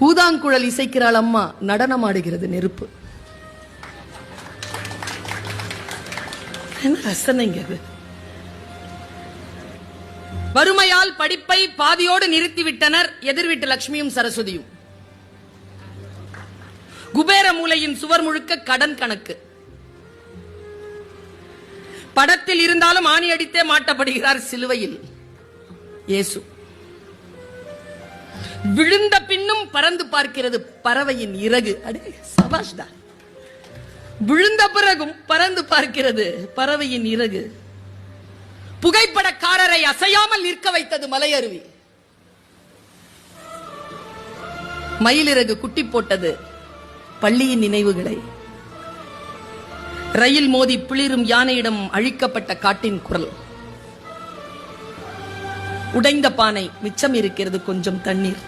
ஊதாங்குழல் இசைக்கிறாள் அம்மா. நடனம் ஆடுகிறது நெருப்பு. என்ன ரசனைங்க அது வறுமையால் படிப்பை பாதியோடு நிறுத்திவிட்டனர் எதிர்விட்ட லட்சுமியும் சரஸ்வதியும். குபேர மூலையின் சுவர் முழுக்க கடன் கணக்கு. படத்தில் இருந்தாலும் ஆணி அடித்தே மாட்டப்படுகிறார் சிலுவையில். இயேசு. விழுந்த பின்னும் பறந்து பார்க்கிறது பறவையின் இறகு. அடே சபாஷ்டா. விழுந்த பிறகும் பறந்து பார்க்கிறது பறவையின் இறகு. புகைப்படக்காரரை அசையாமல் நிற்க வைத்தது மலையருவி. மயிலிறகு குட்டி போட்டது பள்ளியின் நினைவுகளை. ரயில் மோதி பிளிரும் யானையிடம் அழிக்கப்பட்ட காட்டின் குரல். உடைந்த பானை மிச்சம் இருக்கிறது கொஞ்சம் தண்ணீர்.